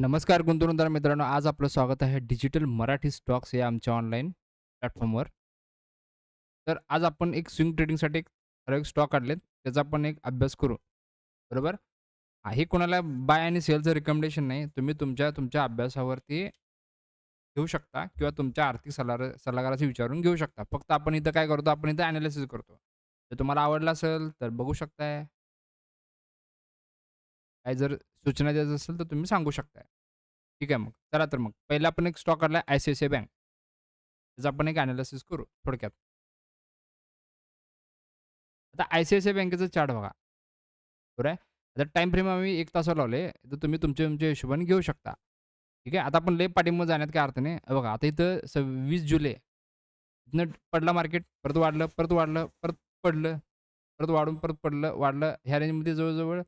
नमस्कार गुंतवणूकदार मित्रांनो, आज आपलं स्वागत आहे डिजिटल मराठी स्टॉक्स या आमच्या ऑनलाईन प्लॅटफॉर्मवर. तर आज आपण एक स्विंग ट्रेडिंगसाठी एक ठराविक स्टॉक काढलेत, त्याचा आपण एक अभ्यास करू. बरोबर? हे कोणाला बाय आणि सेलचं रिकमेंडेशन नाही. तुम्ही तुमच्या तुमच्या अभ्यासावरती घेऊ शकता किंवा तुमच्या आर्थिक सल्ला सल्लागाराशी विचारून घेऊ शकता. फक्त आपण इथं काय करतो, आपण इथं ॲनालिसिस करतो. जर तुम्हाला आवडलं असेल तर बघू शकताय. काय जर सूचना द्यायचं असेल तर तुम्ही सांगू शकताय. ठीक आहे मग. चला तर मग पहिला आपण एक स्टॉक आला आय-सी-आय-सी-आय बँक. त्याचं आपण एक एनालिसिस करू थोडक्यात. आता आय-सी-आय-सी-आय बँकेचा चार्ट बघा. बरोबर आहे. आता टाईम फ्रेम आम्ही एक तासा लावले. तर तुम्ही तुमच्या तुमच्या हिशोबाने घेऊ शकता. ठीक आहे. आता आपण लय पाठिंबा जाण्यात काय अर्थ नाही. बघा आता इथं 26 जुलै इथनं पडला मार्केट, परत वाढलं, परत वाढलं, परत पडलं, परत वाढून परत पडलं, वाढलं. ह्या रेंजमध्ये जवळ-जवळ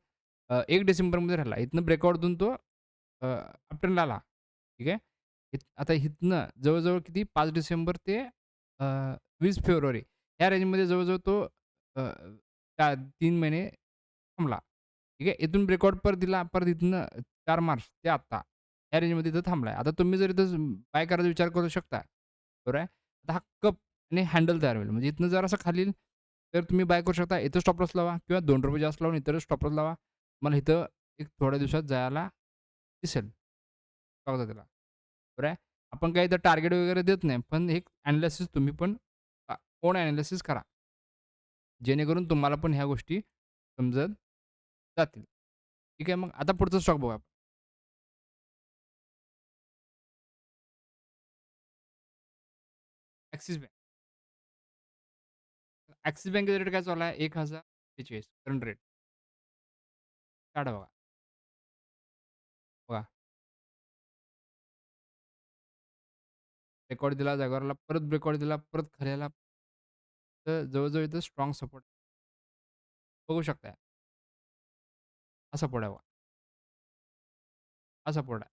अ, 1 डिसेंबरमध्ये राहिला. इथनं ब्रेकआउट देऊन तो अ, अपट्रेंडला आला. ठीक आहे. इत आता इथनं जवळ-जवळ किती 5 डिसेंबर ते अ, 20 फेब्रुवारी या रेंजमध्ये जवळ-जवळ तो अ, 4 3 महिने थांबला. ठीक आहे. इथून ब्रेकआउट परत दिला. परत इथनं 4 मार्च ते आत्ता या रेंजमध्ये इथं थांबला आहे. आता तुम्ही जर इथं बाय करायचा विचार करू शकता. बरोबर आहे. आता हा कप आणि हँडल तयार होईल. म्हणजे इथनं जरासं खाली खालील तर तुम्ही बाय करू शकता. इथं स्टॉप लॉस लावा किंवा ₹2 जास्त लावून इथं स्टॉप लॉस लावा. मला इथं एक थोड्या दिवसात जायला दिसेल. बघा त्याला बरं आहे. आपण काही इथं टार्गेट वगैरे देत नाही. पण एक ॲनालिसिस तुम्ही पण कोण ॲनालिसिस करा. जेणेकरून तुम्हाला पण ह्या गोष्टी समजत जातील. ठीक आहे. मग आता पुढचा स्टॉक बघूया. Axis bank. ॲक्सिस बँकेचा रेट काय चालू आहे? 1046 करंट रेट. काढा बघा. बघा. रेकॉर्ड दिला, जागेवर परत ब्रेकॉर्ड दिला, परत खाली तर जवळ-जवळ इथं स्ट्राँग सपोर्ट. बघू शकताय. हा सपोर्ट आहे बघा. हा सपोर्ट आहे.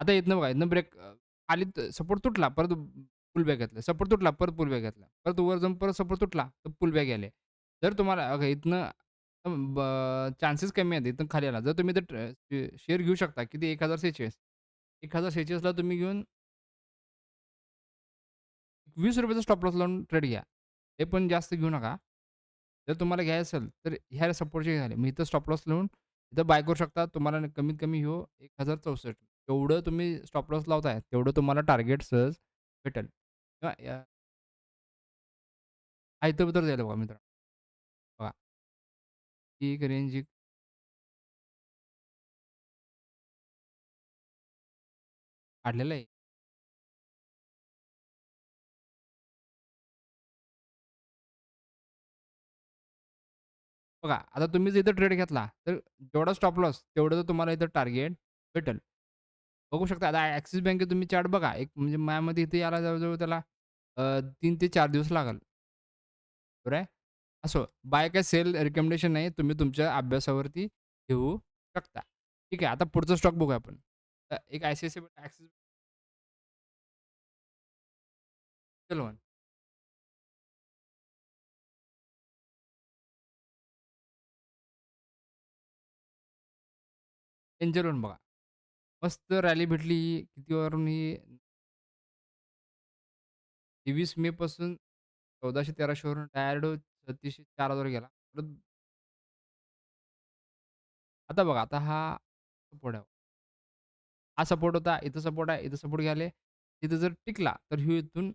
आता इथनं बघा, इथनं ब्रेक अ, खाली सपोर्ट तुटला, परत पुल बॅक घेतला. सपोर्ट तुटला, परत पुल बॅक घेतला. परत वर जाऊन परत सपोर्ट तुटला, तर पुल बॅक आले. जर तुम्हाला बघा इथनं ब चान्सेस कमी आहेत इथून खाली आला. जर तुम्ही तर शेअर घेऊ शकता. किती 1046 1046 ला तुम्ही घेऊन ₹20 चा स्टॉप लॉस लावून ट्रेड घ्या. हे पण जास्त घेऊ नका. जर तुम्हाला घ्यायचं असेल, तर ह्या सपोर्टचे झाले. मी इथं स्टॉप लॉस लावून इथं बाय करू शकता. तुम्हाला कमीत कमी ह्यो 1064 एवढं तुम्ही स्टॉप लॉस लावताय, तेवढं तुम्हाला टार्गेट सहज भेटेल. किंवा या हा इथं तर जाईल बघा मित्रांनो. एक रेंज एक काढलेलं आहे. बघा, आता तुम्ही जर इथं ट्रेड घेतला, तर जेवढा स्टॉप लॉस तेवढं तर तुम्हाला इथं टार्गेट भेटेल. बघू शकता आता ॲक्सिस बँकेत तुम्ही चार्ट बघा. एक म्हणजे मायामध्ये इथे यायला जवळ-जवळ त्याला अ, 3 ते 4 दिवस लागेल. बरोबर आहे. असो बाय काय सेल रिकमेंडेशन नाही. तुम्ही तुमच्या अभ्यासावरती घेऊ शकता. ठीक आहे. आता पुढचा स्टॉक बघूया आपण. अ, एक ICICI Axis mutual Angel One बघा. मस्त रॅली भेटली. कितीवरून ही 23 मे पासून 1400-1300 वरून डायरेक्ट 3600-4000 वर गेला. परत आता बघा, आता हा सपोर्ट आहे. हा सपोर्ट होता. इथं सपोर्ट आहे. इथं सपोर्ट घ्यायले. तिथं जर टिकला, तर ह्यो इथून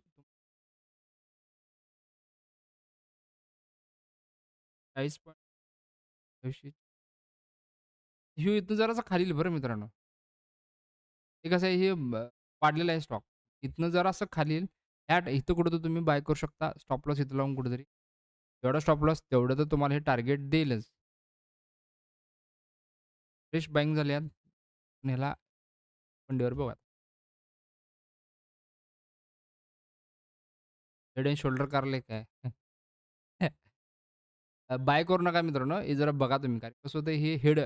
40.80 ह्यो इथून जरासा खाली येईल बरं मित्रांनो. हे कसं आहे, हे ब वाढलेला आहे स्टॉक. इथनं जरासं खाली येईल. ह्या इथं कुठेतरी तुम्ही बाय करू शकता. स्टॉप लॉस इथं लावून कुठेतरी. जेवढा स्टॉप लॉस तेवढं तर तुम्हाला हे टार्गेट देईलच. फ्रेश बायिंग झाल्यात आहे. ह्याला फंडीवर बघा. हेड अँड शोल्डर कारले काय? अ, बाय करू नका मित्रांनो. हे जरा बघा तुम्ही काय कसं होतं हे हेड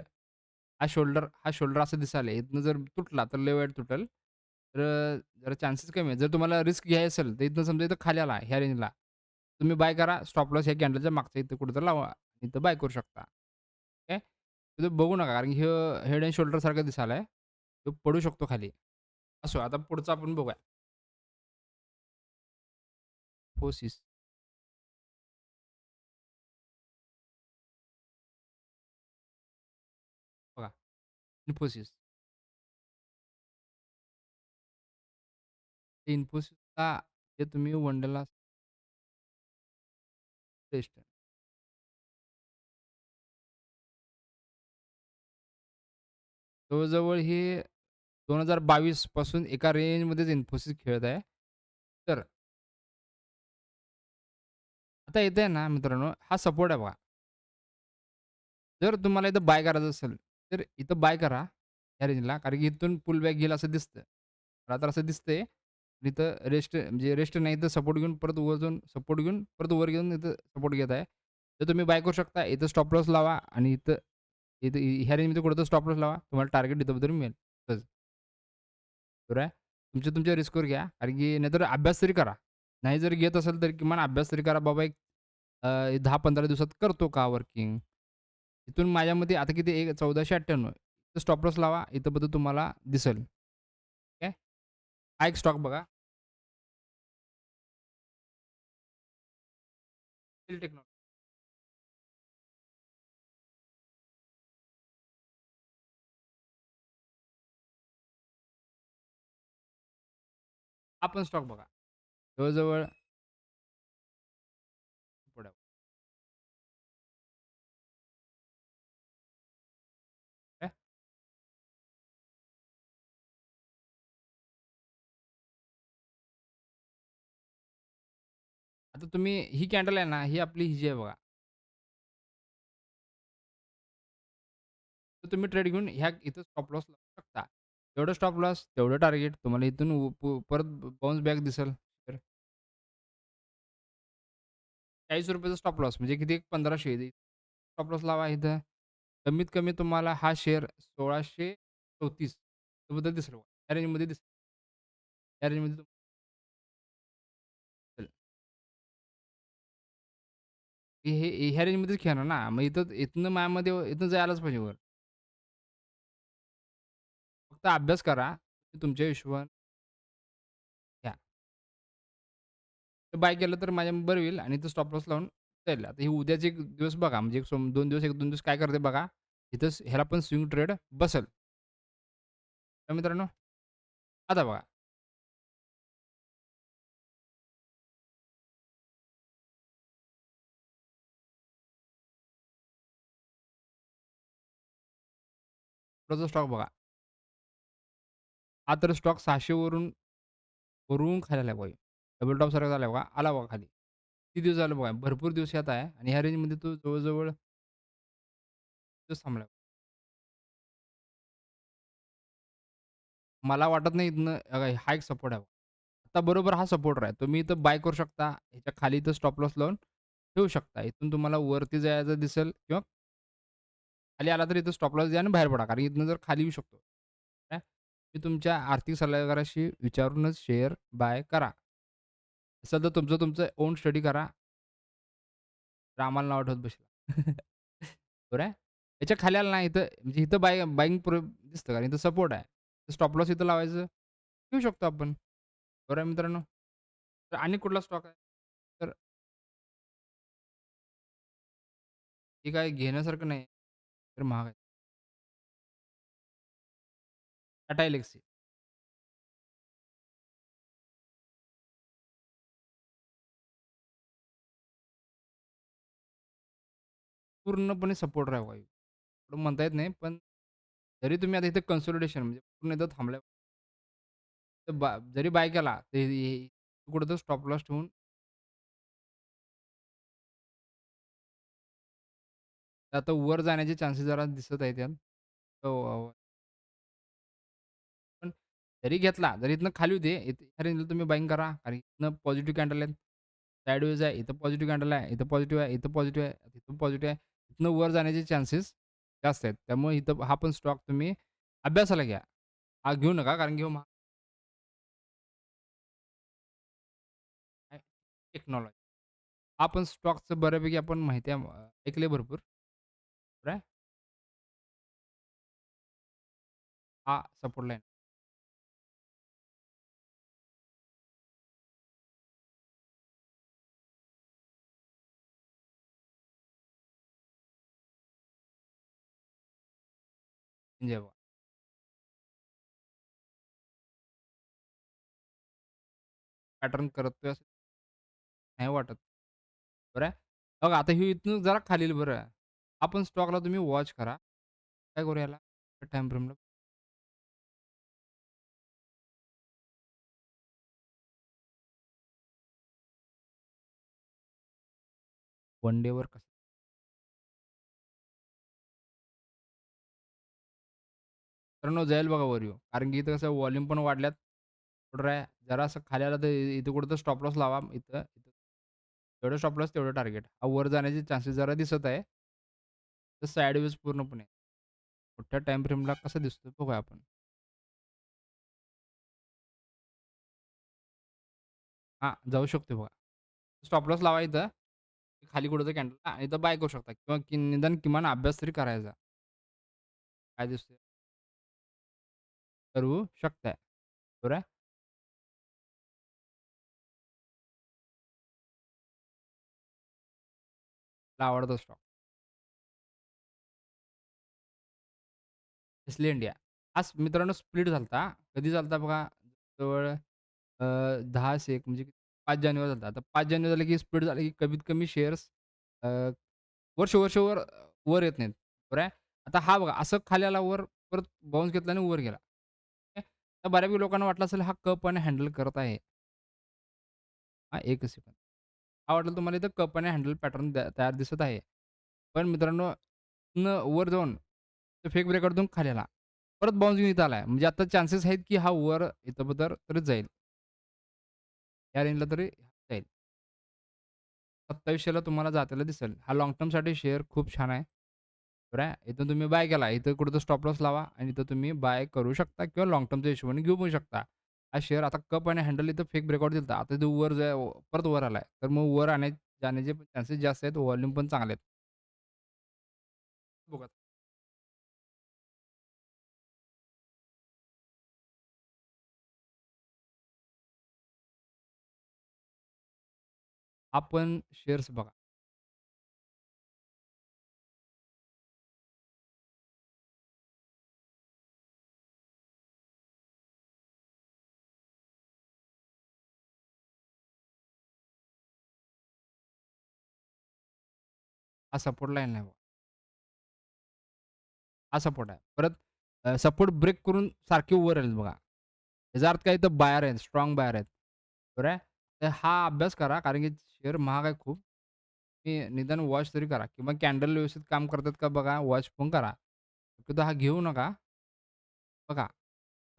हा शोल्डर हा शोल्डर असं दिसायला इथनं जर तुटला तर लय वाईट तुटेल. तर अ, जरा चान्सेस कमी आहेत. जर तुम्हाला रिस्क घ्यायची असेल, तर इथनं समजा इथं खाली आला ह्या रेंजला. तुम्ही बाय करा. स्टॉप लॉस या कॅन्डलच्या मागच्या इथं कुठेतरी लावा. इथं बाय करू शकता. ओके. तिथं बघू नका कारण की हे हेड अँड शोल्डर सारखं आहे तो पडू शकतो खाली. असो आता पुढचं आपण बघूया. फोसिस बघा. इन्फोसिस Infosysला जे तुम्ही वन डेला बेस्ट आहे. जवळ-जवळ हे 2022 पासून एका रेंजमध्येच इन्फोसिस खेळत आहे. तर आता येतंय आहे ना मित्रांनो, हा सपोर्ट आहे बघा. जर तुम्हाला इथं बाय करायचं असेल, तर इथं बाय करा या रेंजला. कारण की इथून पुल बॅक घेईल असं दिसतं. मला तर असं दिसतंय. इथं रेस्ट म्हणजे रेस्ट नाही तर सपोर्ट म्हणजे घेऊन परत वर जाऊन सपोर्ट घेऊन परत वर घेऊन इथं सपोर्ट घेत आहे. तर तुम्ही बाय करू शकता. इथं स्टॉप लॉस लावा आणि इथं इथं ह्या रेंजमध्ये कुठं स्टॉप लॉस लावा. तुम्हाला टार्गेट इथं मिळेल. सहज. बरोबर आहे. तुमच्या तुमच्या रिस्कवर घ्या. कारण की नाहीतर अभ्यास तरी करा. नाही जर घेत असेल तर किमान अभ्यास तरी करा. बाबा एक दहा पंधरा दिवसात करतो का वर्किंग? इथून माझ्या मते आता किती एक 1498 इथं स्टॉप लॉस लावा. इथं बद्दल तुम्हाला दिसेल. ठीक आहे. हा एक स्टॉक बघा. टेक्नॉलॉजी. आपण स्टॉक बघा. जवळजवळ आता तुम्ही ही कॅन्डल आहे ना, ही आपली ही जी आहे बघा. तर तुम्ही ट्रेड घेऊन ह्या इथं स्टॉप लॉस लावू शकता. तेवढं स्टॉप लॉस, तेवढं टार्गेट तुम्हाला इथून उ प परत बाउन्स बॅक दिसेल. तर ₹40 स्टॉप लॉस म्हणजे किती 1500 स्टॉप लॉस लावा इथं. कमीत कमी तुम्हाला हा शेअर 1634 बद्दल दिसेल या रेंजमध्ये दिसेल. या रेंजमध्ये हे हे ह्या रेंजमध्येच खेळणार ना. मग इथं इथनं मायामध्ये इथनं जायलाच पाहिजे वर. फक्त अभ्यास करा. तुमच्या हिशोबान घ्या. बाय केलं तर माझ्या बरं होईल आणि इथं स्टॉप लॉस लावून जाईल. आता हे उद्याचे एक दिवस बघा म्हणजे एक सोम 2 दिवस 1-2 दिवस काय करते बघा. इथंच ह्याला पण स्विंग ट्रेड बसेल. तर मित्रांनो, आता बघा. पुढचा स्टॉक बघा. हा तर स्टॉक 600 वरून वरून खाली आला बघा. डबल टॉप सारखा झाला बघा. आला बघा खाली. किती दिवस झालं बघा. भरपूर दिवस येत आहे आणि ह्या रेंजमध्ये तो जवळ-जवळ इथंच मला वाटत नाही इथनं बघा हा एक सपोर्ट आहे. आता बरोबर हा सपोर्ट आहे. तुम्ही इथं बाय करू शकता. ह्याच्या खाली इथं स्टॉप लॉस लावून ठेवू शकता. इथून तुम्हाला वरती जायचं दिसेल किंवा खाली आला तर इथं स्टॉप लॉस द्या आणि बाहेर पडा. कारण इथनं जर खाली येऊ शकतो. काय? तुमच्या आर्थिक सल्लागाराशी विचारूनच शेअर बाय करा. सध्या तुमचं तुमचं ओन स्टडी करा. रामाला नाव आठवत बसला. बरं आहे. याच्या खाली आलं नाही इथं म्हणजे इथं बाय बाईंग प्रो दिसतं कारण इथं सपोर्ट आहे. स्टॉप लॉस इथं लावायचं. घेऊ शकतो आपण. बरं आहे मित्रांनो. तर आणि कुठला स्टॉक आहे? तर ठीक काय घेण्यासारखं नाही. तर महाग आहे. टाटा पूर्णपणे सपोर्ट आहे बघा. एवढं म्हणता येत नाही. पण जरी तुम्ही आता इथे कन्सोलिडेशन म्हणजे पूर्ण इथं थांबल्या तर बा जरी बाय केला तर हे कुठेतरी स्टॉप लॉस ठेवून आता वर जाण्याचे चान्सेस जरा दिसत आहेत यात. हो, हो, हो, पण जरी घेतला, जरी इथनं खाली होते, इथं ह्या रेंजला तुम्ही बायिंग करा. कारण इथनं पॉझिटिव्ह कॅन्डल आहेत. साइडवेज आहे, इथं पॉझिटिव्ह कॅन्डल आहे, इथं पॉझिटिव्ह आहे, इथं पॉझिटिव्ह आहे, इथं पॉझिटिव्ह आहे. इथनं वर जाण्याचे चान्सेस जास्त आहेत. त्यामुळे इथं हा पण स्टॉक तुम्ही अभ्यासाला घ्या. हा घेऊ नका कारण की हो महा टेक्नॉलॉजी. हा पण स्टॉकचं बऱ्यापैकी आपण माहिती आहे ऐकलंय भरपूर. बरं आहे. हा सपोर्ट लाईन. पॅटर्न करतोय असं नाही वाटत. बरं आहे. बघा आता ही इथून जरा खालील बरं. आपण स्टॉकला तुम्ही वॉच करा. काय करू याला? टाईम फ्रेमला वन डेवर कसं मित्रांनो जाईल बघा वर ह्यो. कारण की इथं कसं व्हॉल्यूम पण वाढल्यात. कुठं आहे जरासं खाली आलं तर इथं कुठं तर स्टॉप लॉस लावा. इथं इथं जेवढं स्टॉप लॉस तेवढं टार्गेट. हा वर जाण्याचे चान्सेस जरा दिसत आहे. तर साइडवेज पूर्णपणे. मोठ्या टाईम फ्रेमला कसं दिसतोय बघूया आपण. हां, जाऊ शकतो बघा. स्टॉप लॉस लावा इथं. खाली कुठेतरी कॅन्डल आणि इथं बाय करू शकता किंवा कि निदान किमान अभ्यास तरी करायचा. काय दिसतंय? करू शकताय. बरोबर आहे. मला आवडतो स्टॉक. Nestle India. आज मित्रांनो स्प्लिट झालता. कधी झालता बघा जवळ अ, 10 से म्हणजे 5 जानेवारी झालता. आता 5 जानेवारी झालं की स्प्लिट झालं की कमीत कमी शेअर्स अ, वर्ष वर्षभर वर येत नाहीत. बरं आहे. आता हा बघा असं खाली आला वर, परत बाउन्स घेतला आणि वर गेला. ठीक आहे. तर बऱ्यापैकी लोकांना वाटलं असेल हा कप आणि हँडल करत आहे. हां, एकच सेकंद. हा वाटलं तुम्हाला इथं कप आणि हँडल पॅटर्न तयार दिसत आहे. पण मित्रांनो वर जाऊन फेक ब्रेकडून खाली आला. परत बाउन्स घेऊन इथं आलाय. म्हणजे आता चान्सेस आहेत की हा वर इथं बदर तरीच जाईल. या रेंजला तरी जाईल. सत्तावीसशेला तुम्हाला जाताना दिसेल. हा लॉंग टर्मसाठी शेअर खूप छान आहे. बरं आहे. इथून तुम्ही बाय केला. इथं कुठं स्टॉप लॉस लावा आणि इथं तुम्ही बाय करू शकता किंवा लॉंग टर्मच्या हिशोबाने घेऊ पण शकता. हा शेअर आता कप आणि हँडल इथं फेक ब्रेकआउट दिलता. आता तो वर जा परत वर आलाय. तर मग वर आणण्या जाण्याचे चान्सेस जास्त आहेत. व्हॉल्यूम पण चांगले आहेत. बघा. आपण शेअर्स बघा. हा सपोर्ट लाईन आहे बघा. हा सपोर्ट आहे. परत सपोर्ट ब्रेक करून सारखे वर आलेत बघा. याचा अर्थ काय तर बायर आहेत, स्ट्राँग बायर आहेत. बरोबर आहे. तर हा अभ्यास करा कारण की शेअर महाग आहे खूप. तुम्ही निदान वॉच तरी करा किंवा कॅन्डल व्यवस्थित काम करतात का बघा, वॉच पण करा. शक्यतो हा घेऊ नका. बघा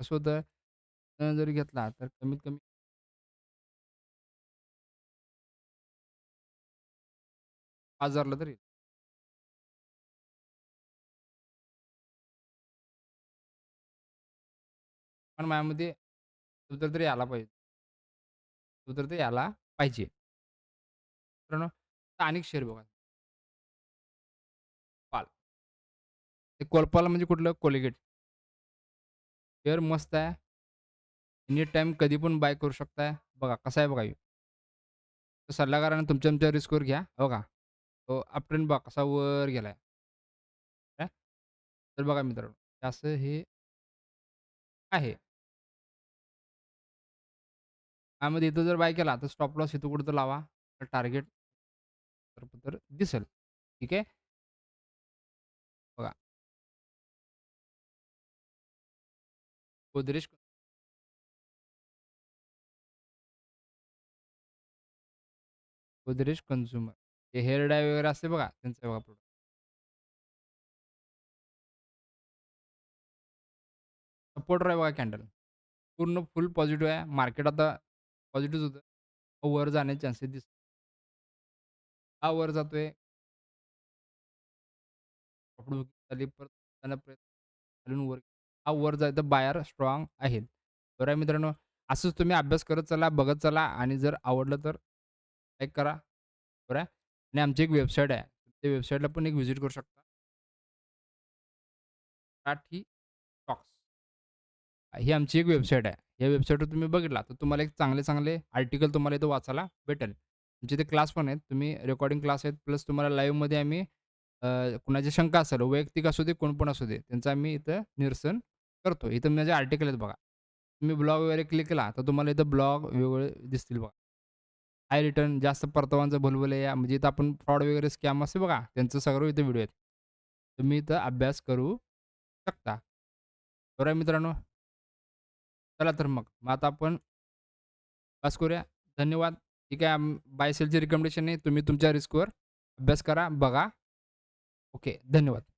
कसं होतं जरी घेतला तर कमीत कमी 5,000 तरी पण माझ्यामध्ये कुठेतरी आला पाहिजे. सुधारता यायला पाहिजे. मित्रांनो स्थानिक शेअर बघा. पाल. ते कोलपाल म्हणजे कुठलं? कोलगेट. शेअर मस्त आहे. एनी टाईम कधी पण बाय करू शकताय. बघा कसा आहे बघा ह्यो. तर सल्लागाराने तुमच्या तुमच्या रिस्कवर घ्या. हो बघा. तो अप बघा कसा वर गेलाय. काय? तर बघा मित्रांनो, असं हे आहे. त्यामध्ये इथं जर बाय केला, तर स्टॉप लॉस इथं तर लावा. तर टार्गेट तर दिसेल. ठीक आहे. बघा. गोदरेज गोदरेज कन्झ्युमर. हे हेअर डाय वगैरे असते बघा, त्यांचं बघा प्रोडक्ट. सपोर्टर आहे बघा कॅन्डल. पूर्ण फुल पॉझिटिव्ह आहे. मार्केट आता पॉझिटिव्ह होतं. वर जाण्याचे चान्सेस दिसतात. हा वर जातोय. खाली परत जाण्याचा प्रयत्न खालून वर हा वर जायचा बायर स्ट्राँग आहेत. बरं आहे मित्रांनो, असंच तुम्ही अभ्यास करत चला, बघत चला आणि जर आवडलं तर लाईक करा. बरं आहे. आणि आमची एक वेबसाईट आहे. त्या वेबसाईटला पण एक व्हिजिट करू शकता. मराठी ही आमची एक वेबसाईट आहे. या वेबसाईटवर तुम्ही बघितला तर तुम्हाला एक चांगले-चांगले आर्टिकल तुम्हाला इथं वाचायला भेटेल. आमचे इथे क्लास पण आहेत. तुम्ही रेकॉर्डिंग क्लास आहेत प्लस तुम्हाला लाईव्हमध्ये आम्ही अ, कुणाची शंका असेल, वैयक्तिक असू दे, कोण पण असू दे, त्यांचं आम्ही इथं निरसन करतो. इथं माझे आर्टिकल आहेत बघा. तुम्ही ब्लॉग वगैरे क्लिक केला तर तुम्हाला इथं ब्लॉग वेगवेगळे दिसतील बघा. हाय रिटर्न, जास्त परतावांचा भुलभुलैया म्हणजे इथं आपण फ्रॉड वगैरे स्कॅम असते बघा, त्यांचं सगळं इथं व्हिडिओ आहेत. तुम्ही इथं अभ्यास करू शकता. बरं आहे मित्रांनो. चला तर मग. मग आता आपण बस करूया. धन्यवाद. ठीक आहे. अं, बाय सेलची रिकमेंडेशन आहे. तुम्ही तुमच्या रिस्कवर अभ्यास करा, बघा. ओके. धन्यवाद.